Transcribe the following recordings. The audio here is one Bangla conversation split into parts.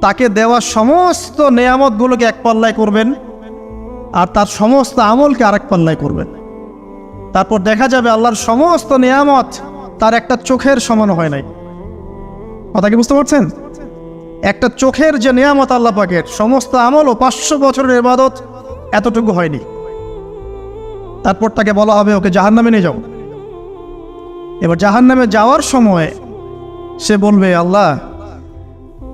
তাকে দেওয়া সমস্ত নেয়ামতগুলোকে এক পাল্লায় করবেন আর তার সমস্ত আমলকে আরেক পাল্লায় করবেন। তারপর দেখা যাবে আল্লাহর সমস্ত নেয়ামত তার একটা চোখের সমান হয় নাই। কথা কি বুঝতে পারছেন? একটা চোখের যে নেয়ামত আল্লাহ পাকের সমস্ত আমল ও পাঁচশো বছরের ইবাদত এতটুকু হয়নি। তারপর তাকে বলা হবে, ওকে জাহান নামে নিয়ে যাও। এবার জাহান নামে যাওয়ার সময় সে বলবে, আল্লাহ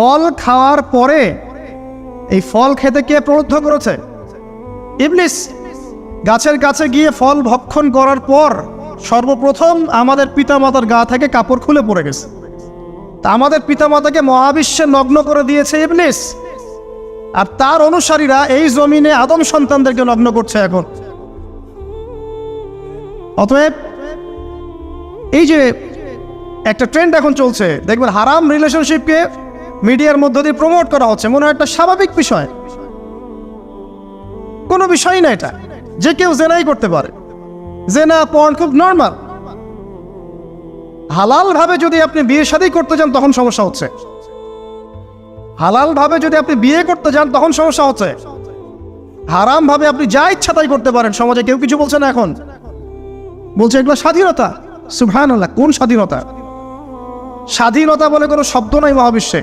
ফল খাওয়ার পরে এই ফল খেতে কে প্রলুব্ধ করেছে? ইবলিস গাছের কাছে গিয়ে ফল ভক্ষণ করার পর সর্বপ্রথম আমাদের পিতামাতার গা থেকে কাপড় খুলে পড়ে গেছে। তা আমাদের পিতামাতাকে মহাবিশ্বে নগ্ন করে দিয়েছে ইবলিস। আর তার অনুসারীরা এই জমিনে আদম সন্তানদেরকে নগ্ন করছে এখন। অতএব এই যে একটা ট্রেন্ড এখন চলছে, দেখবেন হারাম রিলেশনশিপকে মিডিয়ার মধ্য দিয়ে প্রমোট করা হচ্ছে। মনে হয় একটা স্বাভাবিক বিষয়। কোনো বিষয়ই না এটা। যে কেউ জেনাই করতে পারে। জেনা পর্ন খুব নর্মাল হালাল ভাবে যদি আপনি বিয়ে শাদী করতে যান, তখন সমস্যা হচ্ছে। হালাল ভাবে যদি আপনি বিয়ে করতে যান, তখন সমস্যা হচ্ছে। হারাম ভাবে আপনি যা ইচ্ছা তাই করতে পারেন। সমাজে কেউ কিছু বলছে না এখন। বলছে এগুলো স্বাধীনতা। আল্লাহ কোন স্বাধীনতা? স্বাধীনতা বলে কোনো শব্দ নাই মহাবিশ্বে।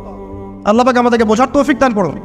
আল্লাহ পাক আমাদেরকে বোঝার তৌফিক দান করুন।